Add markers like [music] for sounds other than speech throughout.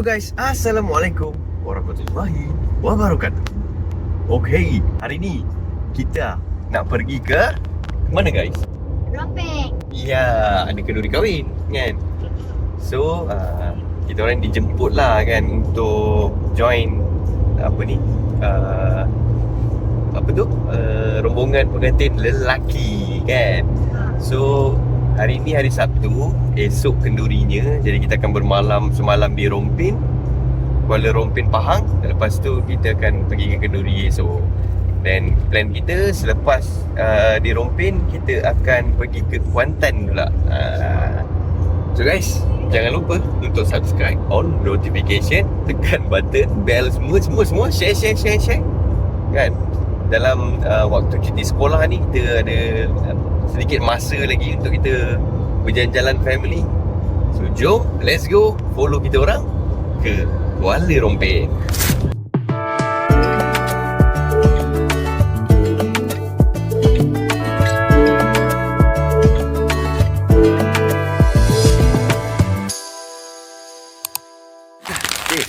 Hello guys, Assalamualaikum Warahmatullahi Wabarakatuh. Okay, hari ni kita nak pergi ke mana guys? Ropek. Ya, ada kenduri kahwin kan? So, uh, kita orang dijemput lah kan untuk join apa ni uh, apa tu? Uh, rombongan pengantin lelaki kan? So hari ni hari Sabtu Esok kendurinya. Jadi kita akan bermalam semalam di Rompin Kuala Rompin Pahang. Lepas tu kita akan pergi ke kenduri esok. Dan plan kita selepas uh, di Rompin Kita akan pergi ke Kuantan pula. Uh, So guys Jangan lupa untuk subscribe On notification Tekan button Bell semua semua semua Share share share share. Kan dalam uh, waktu cuti sekolah ni kita ada uh, sedikit masa lagi untuk kita berjalan-jalan family. So jom, let's go follow kita orang ke Kuala Rompin.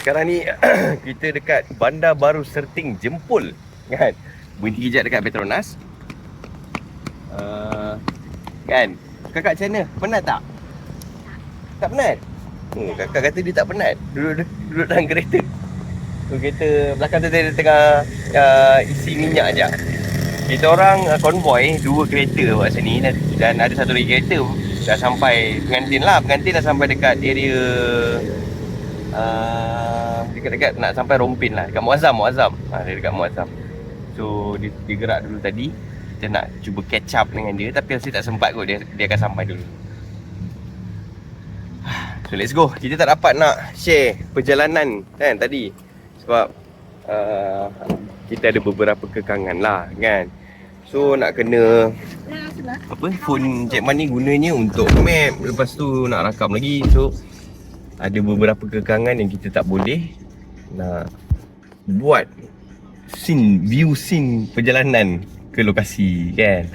Sekarang ni [clears throat] kita dekat Bandar Baru Serting Jempol kan berhenti kejap dekat Petronas. Uh, kan? Kakak macam mana? Penat tak? Tak penat? Hmm, kakak kata dia tak penat. Duduk duduk, dalam kereta. Tu kereta belakang tu dia tengah uh, isi minyak je kita orang uh, konvoy dua kereta kat sini. Dan, dan ada satu lagi kereta dah sampai pengantin lah. Pengantin dah sampai dekat area uh, dekat-dekat nak sampai Rompin lah. Dekat Muazzam Muazzam. Ha, dekat Muazzam So dia, dia gerak dulu tadi. Kita nak cuba catch up dengan dia. Tapi rasa tak sempat kot. Dia, dia akan sampai dulu. [sighs] So let's go. Kita tak dapat nak share perjalanan kan tadi. Sebab uh, Kita ada beberapa kekangan lah kan. So nak kena Apa? Phone Jackman ni gunanya untuk map. Lepas tu nak rakam lagi. So ada beberapa kekangan yang kita tak boleh Nak buat scene view scene perjalanan ke lokasi kan?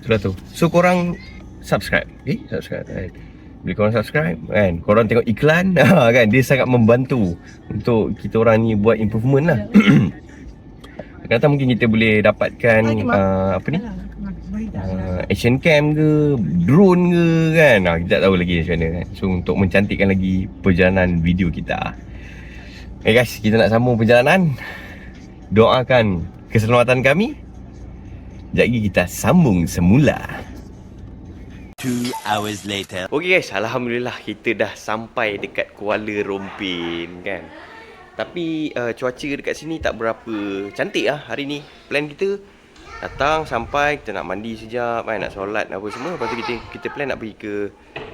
Itulah tu. So korang subscribe. Eh subscribe kan bila korang subscribe kan korang tengok iklan [laughs] ha, kan? Dia sangat membantu untuk kita orang ni buat improvement lah. [coughs] Akan datang mungkin kita boleh dapatkan uh, apa ni? Uh, action cam ke drone ke kan? Ha, kita tak tahu lagi macam mana kan? So untuk mencantikkan lagi perjalanan video kita. Okay guys, kita nak sambung perjalanan doakan keselamatan kami. Sekejap lagi kita sambung semula. Two hours later. Okey guys, Alhamdulillah kita dah sampai dekat Kuala Rompin kan. Tapi uh, cuaca dekat sini tak berapa cantik lah hari ni. Plan kita datang sampai kita nak mandi sekejap kan, nak solat apa semua. Lepas tu kita, kita plan nak pergi ke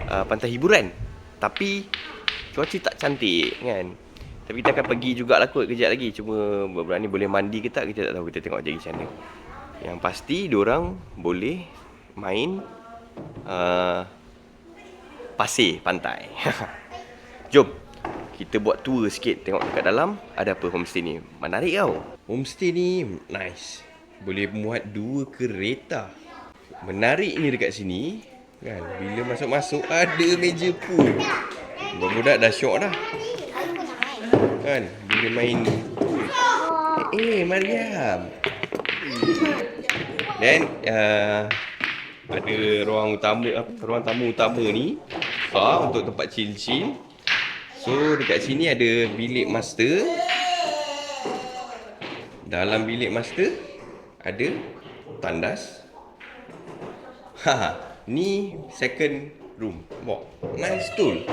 uh, pantai hiburan. Tapi cuaca tak cantik kan. Tapi kita akan pergi jugalah kot kejap lagi. Cuma budak-budak ni boleh mandi ke tak kita tak tahu. Kita tengok jadi macam mana. Yang pasti diorang boleh main uh, pasir pantai. [laughs] Jom kita buat tour sikit tengok dekat dalam ada apa homestay ni. Menarik tau. Homestay ni nice. Boleh muat dua kereta. Menarik ni dekat sini kan bila masuk-masuk ada meja pool. Budak-budak dah syok dah. Kan bila main Eh, eh Mariam. Dan uh, ada ruang utama apa ruang tamu utama ni besar untuk tempat chill-chill. So dekat sini ada bilik master. Dalam bilik master ada tandas. Ha, ni second room. Wow, nice tool.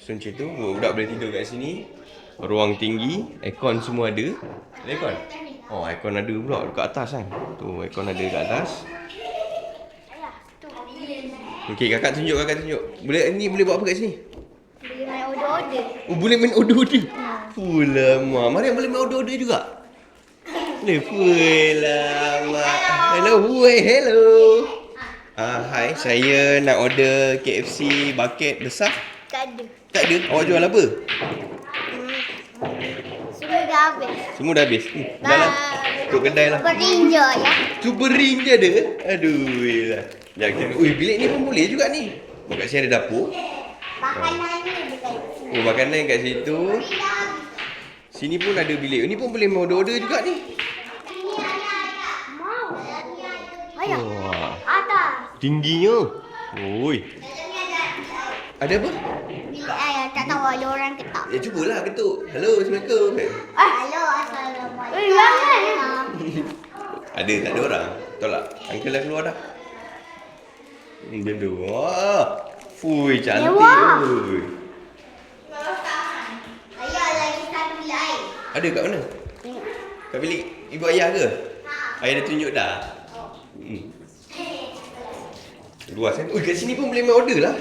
So macam tu, budak boleh tidur kat sini. Ruang tinggi, aircon semua ada. Ada aircon? Oh, aircon ada pula dekat atas kan. Tu aircon ada dekat atas. Okey, kakak tunjuk, kakak tunjuk. Boleh ni boleh buat apa kat sini? Boleh main order-order. Oh, boleh main order-order. Fulama. Mariam boleh main order-order juga? Boleh. Fulama. Hello, hui. Hello. Ah, hai. Saya nak order KFC bucket besar. Tak ada. Tak ada. Awak jual apa? Semua dah habis. Semua dah habis. Hmm, dah lah. Tuk kedai lah. Berinja ya. Super ring je ada. Aduh. Lah. Jangan kita. Ui, bilik ni pun boleh juga ni. Oh, kat sini ada dapur. Makanan ni dekat sini. Oh, makanan kat situ. Sini pun ada bilik. Ni pun boleh mau order juga ni. Mau. Ayah. Wah, Atas. tingginya. Oi. Ada apa? Bilik tak tahu ada orang ke tak. Ya cubalah ketuk. Hello, Assalamualaikum. Halo, assalamualaikum. Eh, jangan. Ada, tak ada orang. Tak? Uncle dah keluar dah. Dia tu. Wah. Fui, cantik. Mewah. Oi. Ayah lagi satu bilik air. Ada kat mana? Kat bilik ibu ayah ke? Ayah dah tunjuk dah. Hmm. Luas kan? Oi, kat sini pun boleh main order lah.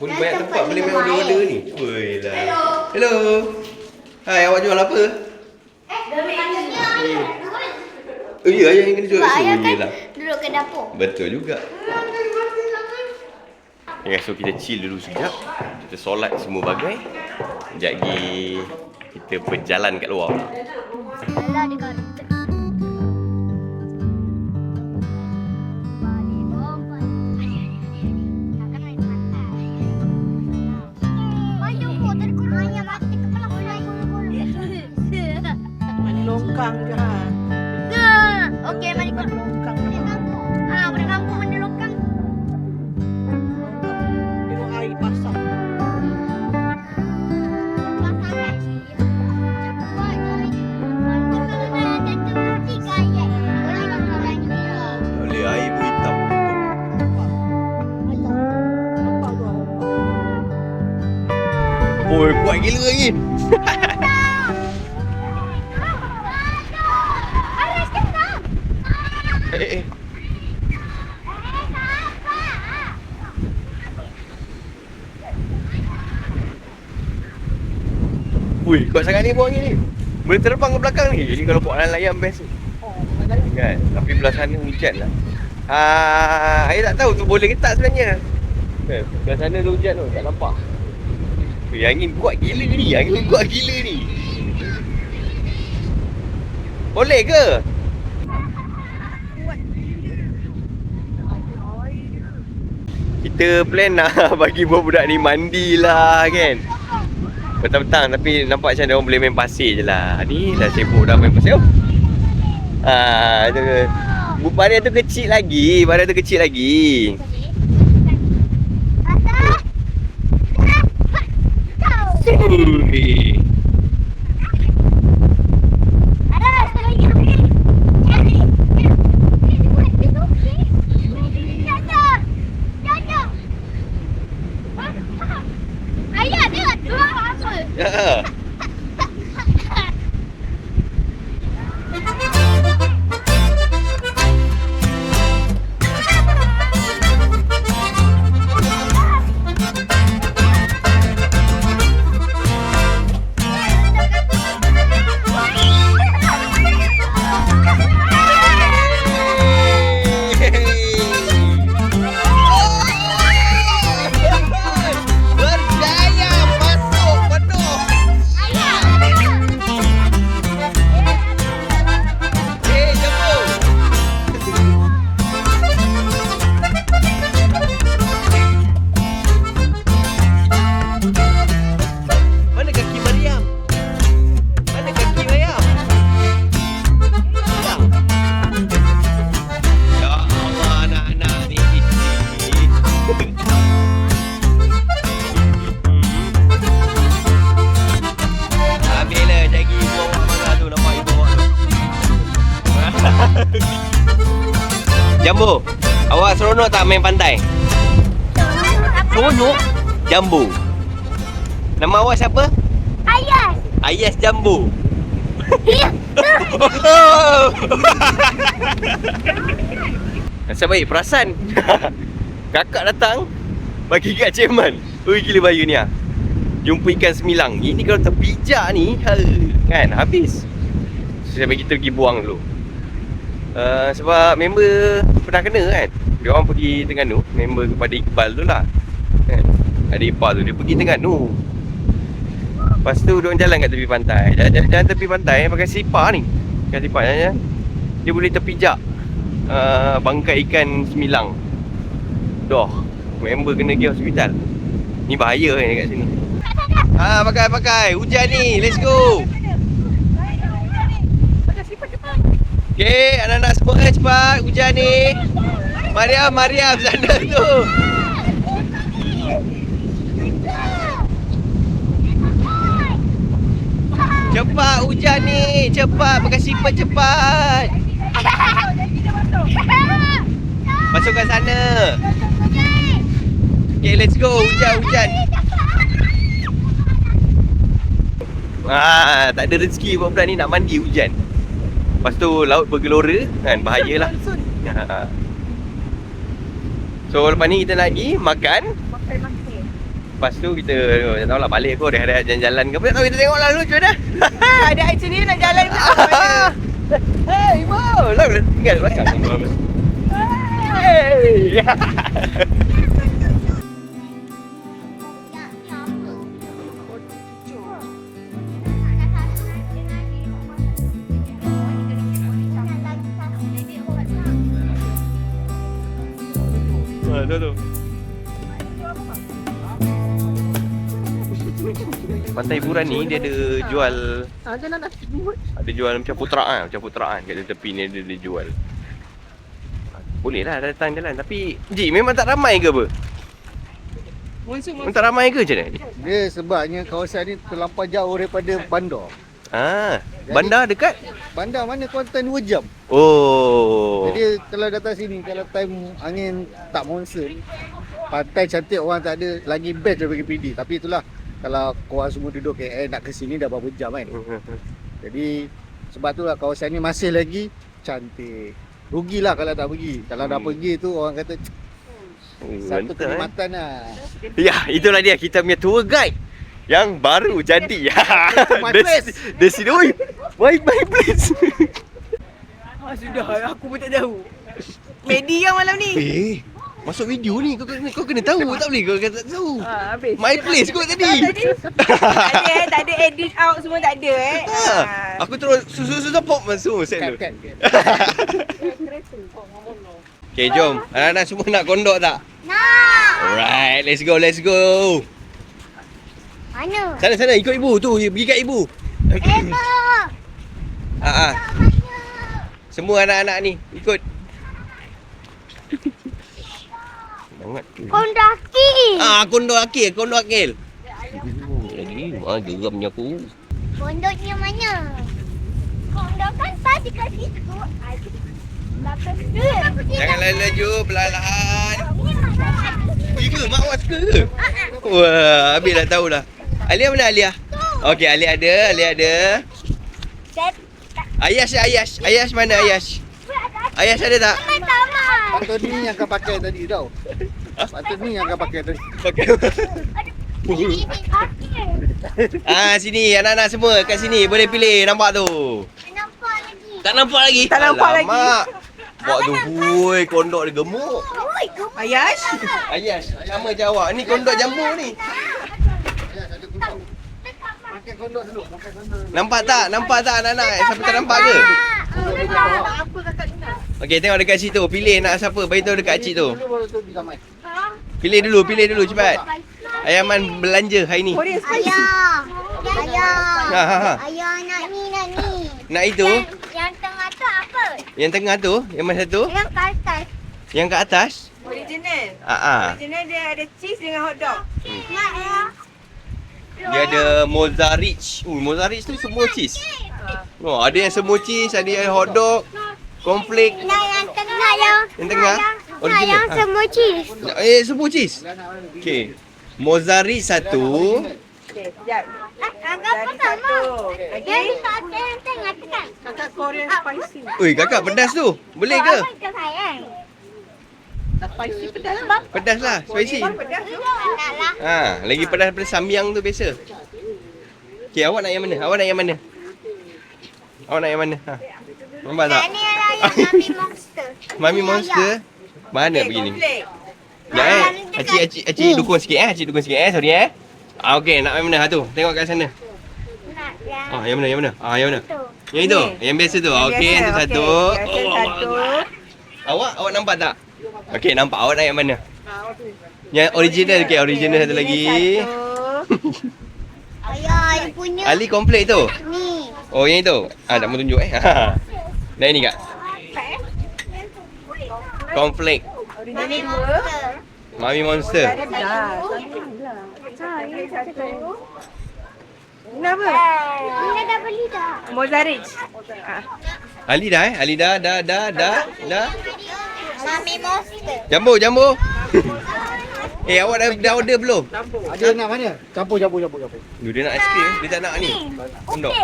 Boleh banyak tempat boleh main order-order ni. Oi lah. Hello. Hello. Hai, awak jual apa? Oh ya, ayah yang kena jual. Sebab So, ayah kan duduk ke dapur. Betul juga. Okay, so kita chill dulu sekejap. Kita solat semua bagai. Sekejap lagi kita berjalan kat luar. Alah, dia gila lagi. [laughs] Eh, eh. Ui, kuat sangat ni buang ni. Boleh terbang ke belakang ni. Jadi kalau buat layang best. Oh. Kan? Tapi belah sana hujan lah. Ah, saya tak tahu tu boleh ke tak sebenarnya. Kan? Belah sana tu hujan tu, tak nampak. Eh, angin kuat gila ni. Angin kuat gila ni. Boleh ke? Kita plan nak [laughs] bagi budak-budak ni mandi lah kan. Petang-petang tapi nampak macam dia orang boleh main pasir je lah. Ni dah sibuk dah main pasir. Ah, tu. Bu- tu kecil lagi, badan tu kecil lagi. Ui. Jambu, awak seronok tak main pantai? Seronok? Jambu. Nama awak siapa? Ayah. Ayas Jambu. [laughs] Nasib baik perasan. [laughs] Kakak datang bagi kat Cik Man. Ui gila bayu ni ah. Jumpa ikan semilang. Ini kalau terpijak ni, kan habis. So, sampai kita pergi buang dulu. Uh, sebab member pernah kena kan. Dia orang pergi Terengganu, member kepada Iqbal tu lah. Kan? Ada ipar tu dia pergi Terengganu. Lepas tu dia orang jalan kat tepi pantai. Jalan, jalan, jalan tepi pantai pakai sipar ni. Pakai sipar jalan, jalan. Dia boleh terpijak uh, bangkai ikan semilang. Doh, member kena pergi hospital. Ni bahaya ni kat sini. Ha, pakai pakai. Hujan ni. Let's go. Okay, anak-anak semua eh, cepat. Hujan ni. Mariam, Mariam sana tu. Cepat hujan ni. Cepat pakai slipper cepat. Masuk kat sana. Okay, let's go. Hujan, hujan. Ah, tak ada rezeki buat budak ni nak mandi hujan. Lepas tu laut bergelora kan bahayalah. Ha. So lepas ni kita nak pergi makan. Lepas tu kita tak tahulah balik kot rehat-rehat jalan-jalan ke apa. Tak tahu kita tengoklah dulu macam mana. [laughs] Ada air sini nak jalan ke Hey, Ibu. Lah tinggal belakang. Hey. [laughs] Ha, tu. Pantai hiburan ni dia ada jual Ha, nak ada jual macam putra ah, macam putra kan kat tepi ni dia, dia jual. Boleh lah datang jalan tapi Ji memang tak ramai ke apa? Monsun Memang tak ramai ke macam mana? Dia sebabnya kawasan ni terlampau jauh daripada bandar. Ah, bandar dekat? Bandar mana Kuantan 2 jam. Oh. Jadi kalau datang sini kalau time angin tak monsun, pantai cantik orang tak ada lagi best daripada PD. Tapi itulah kalau korang semua duduk KL nak ke sini dah berapa jam kan. [laughs] Jadi sebab tu lah kawasan ni masih lagi cantik. Rugilah kalau tak pergi. Kalau dah Hmm. pergi tu orang kata Oh, satu eh. kenikmatan lah. Ya, itulah dia kita punya tour guide yang baru jadi. [laughs] Des- [laughs] place. Destin, oi. My my place. [laughs] Ah, sudah, aku pun tak tahu. Medi yang malam ni. eh, masuk video ni kau kena kau kena tahu tak boleh kau kata tak tahu. Ha, habis. My place kot tadi. tak ada eh, tak ada edit out semua tak ada eh. Ha, aku terus susu-susu pop masuk set tu. Okay, jom. Anak-anak semua nak kondok tak? Nak. Alright, let's go, let's go. Mana? Sana sana ikut ibu tu, pergi kat ibu. Eva. Ha [coughs] ah. Mana? Semua anak-anak ni ikut. Semangat. Kondaki. Ah, kondok akil. Jadi, ah geramnya aku. Kondoknya mana? Kondok kan tadi kat situ. Tu. Jangan laju, perlahan-lahan. Ya ke? Mak awak suka ke? Wah, habis dah tahu dah. Alia mana Alia? Okey, Alia ada, Alia ada. Ayash, Ayash. Ayash mana Ayash? Ayash ada tak? Patut ni yang kau pakai tadi tau. Patut ni yang kau pakai tadi. Pakai. Ah, sini anak-anak semua kat sini boleh pilih nampak tu. Nampak lagi. Tak nampak lagi? Tak nampak lagi. Buat tu, hui, kondok dia gemuk. Ayash. Ayash, sama macam awak. Ni kondok jambu ni. Ya, ada kondok. Pakai kondok dulu, pakai kondok. Nampak tak? Nampak tak anak-anak? Siapa tak nampak ke? Okey, tengok dekat situ. Pilih nak siapa. Beritahu dekat cik tu. Pilih dulu, pilih dulu cepat. Ayaman belanja hari ni. Spicy. Ayah. Ayah. Ha ha ha. Ayah nak ni nak ni. Nak itu? Yang, yang tengah tu apa? Yang tengah tu, yang mana satu? Yang ke atas. Yang kat atas? Original. Ah ah. Original dia ada cheese dengan hot dog. Nak ya. Dia ada mozzarella. Uh, mozzarella tu semua cheese. Oh, ada yang semua cheese, ada yang hot dog, cornflake. Nak yang tengah yang. Yang tengah? Nak Original. yang Ah. semua cheese. Eh, semua cheese. Okey. Mozzarella satu. Okey, sekejap. Sama? satu. Yang tengah tu kan? Kakak Korean spicy. Ui, kakak pedas tu. Boleh ke? Apa ke spicy pedas lah. Pedas lah, spicy. Pedas tu. Lah. Ha, lagi pedas daripada samyang tu biasa. Okey, awak nak yang mana? Awak nak yang mana? Awak nak yang mana? Ha. Nampak tak? Yang ni lah yang Mami [laughs] Monster. Mami Monster. Mana begini? Ya eh. Acik acik acik dukung sikit eh. Acik dukung sikit eh. Sorry eh. Ah okey, nak yang mana? Ha tu. Tengok kat sana. Nak yang Ah, yang mana? Yang mana? Ah, yang mana? Yang itu. Yang biasa tu. Yang Okey, biasa, yang tu okey. satu. Biasa Oh, satu. Awak awak nampak tak? Okey, nampak. Awak nak yang mana? Yang original ke original satu lagi. Ayah, you punya Ali komplit tu. ni. Oh yang itu. Ah nak mau tunjuk eh. [laughs] Dah ini kak. Konflik. Mami monster. Mami monster. Dah. Kenapa? Ni dah beli dah. Mozarich. Ah. Ali dah eh. Ali dah dah dah dah dah. Mami monster. Jambu jambu. [laughs] eh awak dah, dah order belum? Ada nak mana? Campur campur campur campur. Dia nak aiskrim. Dia tak nak ni. Kondok.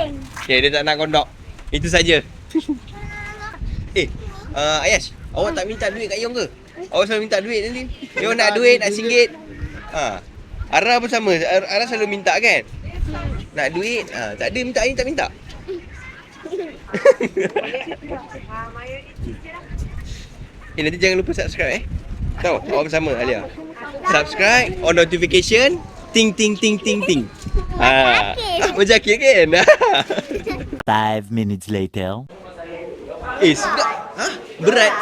Okay, dia tak nak kondok. Itu saja. [laughs] eh, uh, Ayash, awak tak minta duit kat Yong ke? Awak selalu minta duit nanti. Yong nak duit, nak singgit. Ha. Ara pun sama. Ara Ara selalu minta kan? Nak duit. Ha, tak ada minta ni tak minta. [laughs] eh, nanti jangan lupa subscribe eh. Tahu, awak bersama Alia. Subscribe, on notification, ting ting ting ting ting. [laughs] Ha. Ah, [laughs] Berjakir kan? [laughs] Five minutes later. Eh sedap Ha? Berat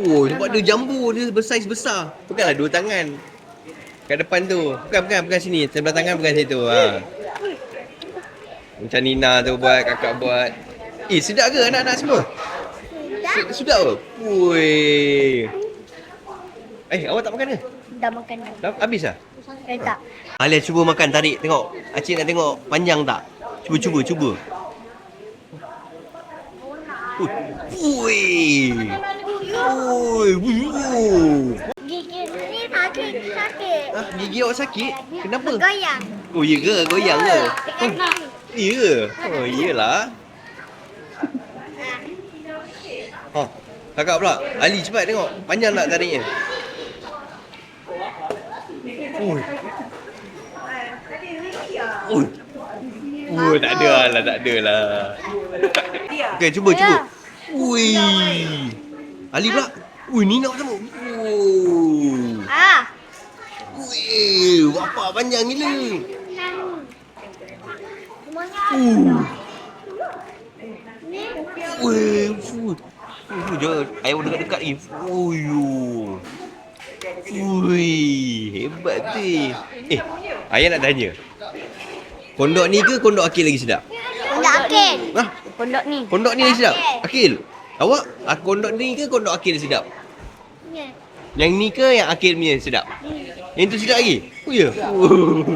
Oh sebab dia jambu Dia bersaiz besar Bukanlah dua tangan Kat depan tu Bukan bukan bukan sini Sebelah tangan bukan situ ha. Macam Nina tu buat Kakak buat Eh sedap ke anak-anak semua? Se- Sedap ke? Wui Eh awak tak makan ke? Dah makan dah. Dah habis lah? Eh tak. Alia cuba makan tarik tengok Acik nak tengok panjang tak? Cuba cuba cuba Ui. Ui. Ui. Gigi ni sakit, sakit. Ah, gigi awak sakit? Kenapa? Goyang. Oh, ya ke? Goyang ke? Dekat ni. Ya ke? Oh, iyalah. Ha, kakak pula. Ali cepat tengok. Panjang tak tariknya? Ui. Ui. Ui, tak ada lah, tak ada lah. Okey, cuba, cuba. Ui. Ali pula. Ui, ni nak sama. Ah. Ui, bapak panjang gila. Semuanya Uh. Ui, Ui, jangan ayam dekat-dekat ni. Ui. Ui, hebat tu. Eh, ayah nak tanya. Kondok ni ke kondok akil lagi sedap? Enggak akil. Hah? Pondok ni. Kondok ni lagi sedap? Akil. Awak ah, kondok ni ke kondok akil sedap? Ya. Yang ni ke yang akil punya sedap? Yang tu sedap lagi? Oh ya.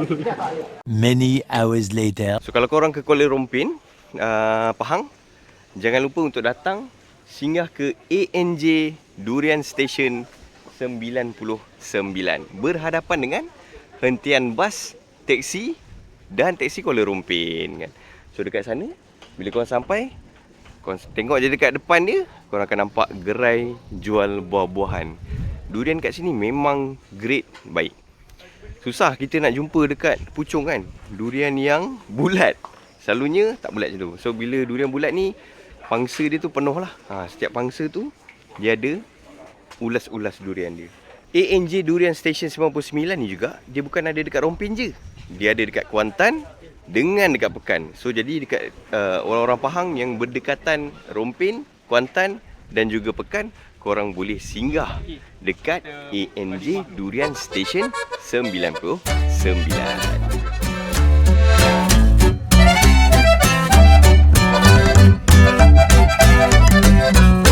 [laughs] Many hours later. So kalau korang ke Kuala Rompin, uh, Pahang, jangan lupa untuk datang singgah ke ANJ Durian Station 99 berhadapan dengan hentian bas, teksi dan teksi Kuala Rompin kan. So dekat sana bila korang sampai korang tengok je dekat depan dia, korang akan nampak gerai jual buah-buahan. Durian kat sini memang grade baik. Susah kita nak jumpa dekat pucung kan Durian yang bulat Selalunya tak bulat macam tu So bila durian bulat ni Pangsa dia tu penuh lah ha, Setiap pangsa tu Dia ada Ulas-ulas durian dia. ANJ Durian Station 99 ni juga Dia bukan ada dekat Rompin je. Dia ada dekat Kuantan Dengan dekat Pekan. So jadi dekat uh, Orang-orang Pahang yang berdekatan Rompin Kuantan Dan juga Pekan korang boleh singgah dekat ANJ Durian Station 99. Müzik